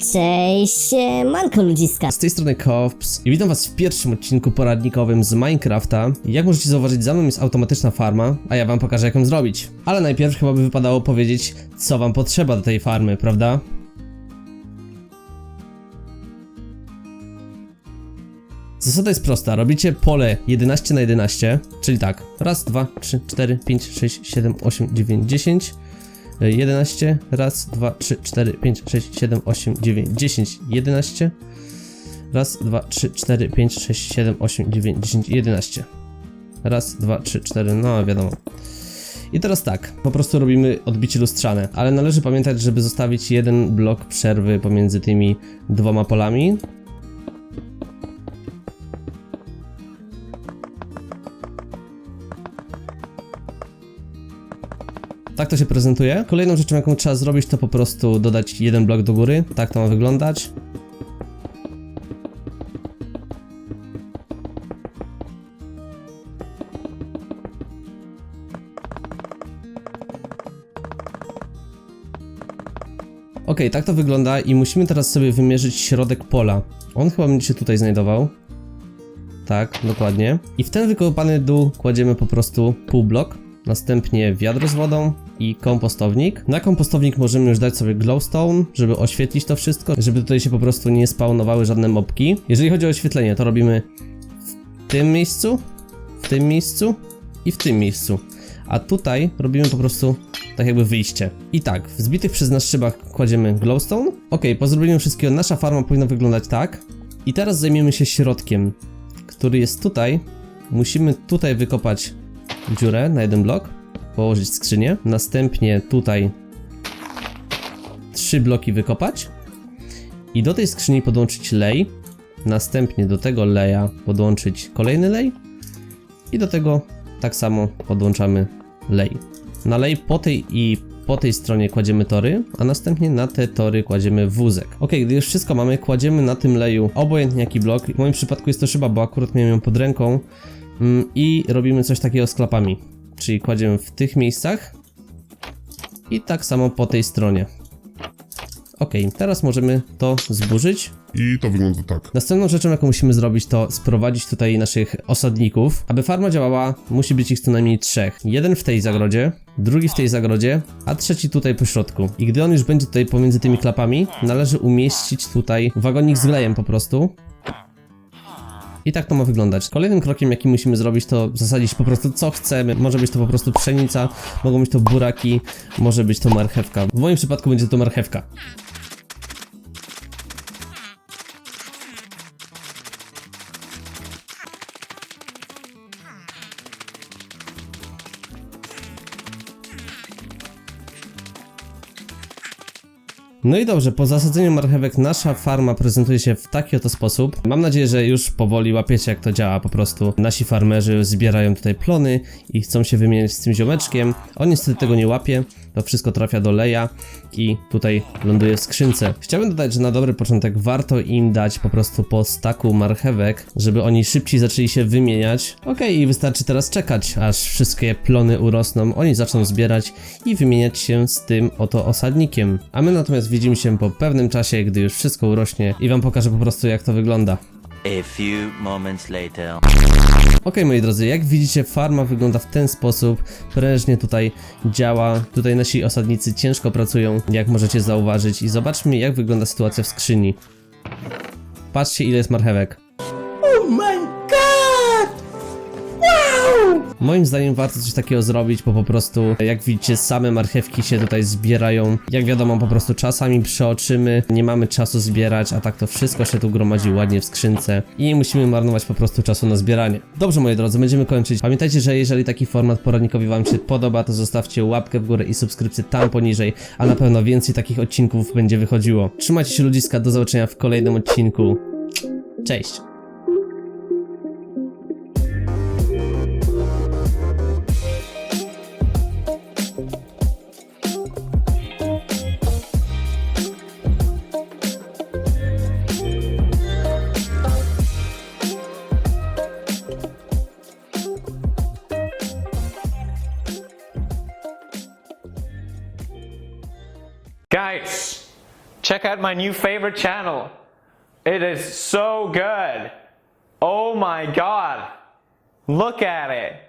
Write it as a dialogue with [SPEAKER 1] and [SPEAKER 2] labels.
[SPEAKER 1] Cześć, manko ludziska.
[SPEAKER 2] Z tej strony Kops i witam was w pierwszym odcinku poradnikowym z Minecrafta. Jak możecie zauważyć, za mną jest automatyczna farma, a ja wam pokażę jak ją zrobić. Ale najpierw chyba by wypadało powiedzieć, co wam potrzeba do tej farmy, prawda? Zasada jest prosta, robicie pole 11 na 11, czyli tak, raz, dwa, trzy, cztery, pięć, sześć, siedem, osiem, dziewięć, dziesięć. 11, raz, dwa, trzy, cztery, pięć, sześć, siedem, osiem, dziewięć, dziesięć, 11. Raz, dwa, trzy, cztery, pięć, sześć, siedem, osiem, dziewięć, dziesięć, 11. Raz, dwa, trzy, cztery, no wiadomo. I teraz tak, po prostu robimy odbicie lustrzane, ale należy pamiętać, żeby zostawić jeden blok przerwy pomiędzy tymi dwoma polami. Tak to się prezentuje. Kolejną rzeczą, jaką trzeba zrobić, to po prostu dodać jeden blok do góry. Tak to ma wyglądać. Ok, tak to wygląda i musimy teraz sobie wymierzyć środek pola. On chyba będzie się tutaj znajdował. Tak, dokładnie. I w ten wykopany dół kładziemy po prostu pół blok. Następnie wiadro z wodą i kompostownik. Na kompostownik możemy już dać sobie glowstone, żeby oświetlić to wszystko, żeby tutaj się po prostu nie spawnowały żadne mopki. Jeżeli chodzi o oświetlenie, to robimy w tym miejscu, w tym miejscu i w tym miejscu. A tutaj robimy po prostu tak jakby wyjście. I tak, w zbitych przez nas szybach kładziemy glowstone. Ok, po zrobieniu wszystkiego nasza farma powinna wyglądać tak. I teraz zajmiemy się środkiem, który jest tutaj. Musimy tutaj wykopać dziurę na jeden blok, położyć skrzynię, następnie tutaj trzy bloki wykopać i do tej skrzyni podłączyć lej, następnie do tego leja podłączyć kolejny lej i do tego tak samo podłączamy lej. Na lej po tej i po tej stronie kładziemy tory, a następnie na te tory kładziemy wózek. Ok, gdy już wszystko mamy, kładziemy na tym leju obojętnie jaki blok. W moim przypadku jest to szyba, bo akurat miałem ją pod ręką. Mm, I robimy coś takiego z klapami. Czyli kładziemy w tych miejscach i tak samo po tej stronie. Ok, teraz możemy to zburzyć.
[SPEAKER 3] I to wygląda tak.
[SPEAKER 2] Następną rzeczą, jaką musimy zrobić, to sprowadzić tutaj naszych osadników. Aby farma działała, musi być ich co najmniej trzech. Jeden w tej zagrodzie, drugi w tej zagrodzie, a trzeci tutaj po środku. I gdy on już będzie tutaj pomiędzy tymi klapami, należy umieścić tutaj wagonik z glejem po prostu. I tak to ma wyglądać. Kolejnym krokiem, jaki musimy zrobić, to zasadzić po prostu co chcemy. Może być to po prostu pszenica, mogą być to buraki, może być to marchewka. W moim przypadku będzie to marchewka. No i dobrze, po zasadzeniu marchewek nasza farma prezentuje się w taki oto sposób. Mam nadzieję, że już powoli łapiecie jak to działa po prostu. Nasi farmerzy zbierają tutaj plony i chcą się wymieniać z tym ziomeczkiem. On niestety tego nie łapie, to wszystko trafia do leja i tutaj ląduje w skrzynce. Chciałbym dodać, że na dobry początek warto im dać po prostu po staku marchewek, żeby oni szybciej zaczęli się wymieniać. Okej, i wystarczy teraz czekać, aż wszystkie plony urosną, oni zaczną zbierać i wymieniać się z tym oto osadnikiem. A my natomiast widzimy się po pewnym czasie, gdy już wszystko urośnie i wam pokażę po prostu jak to wygląda.
[SPEAKER 4] A few moments later.
[SPEAKER 2] Ok, moi drodzy, jak widzicie, farma wygląda w ten sposób. Prężnie tutaj działa. Tutaj nasi osadnicy ciężko pracują, jak możecie zauważyć. I zobaczmy, jak wygląda sytuacja w skrzyni. Patrzcie, ile jest marchewek. Moim zdaniem warto coś takiego zrobić, bo po prostu, jak widzicie, same marchewki się tutaj zbierają. Jak wiadomo, po prostu czasami przeoczymy, nie mamy czasu zbierać, a tak to wszystko się tu gromadzi ładnie w skrzynce i nie musimy marnować po prostu czasu na zbieranie. Dobrze, moi drodzy, będziemy kończyć. Pamiętajcie, że jeżeli taki format poradnikowy Wam się podoba, to zostawcie łapkę w górę i subskrypcję tam poniżej, a na pewno więcej takich odcinków będzie wychodziło. Trzymajcie się ludziska, do zobaczenia w kolejnym odcinku. Cześć!
[SPEAKER 5] Guys,
[SPEAKER 3] check out my new favorite channel. It is so good. Oh my god. Look at it.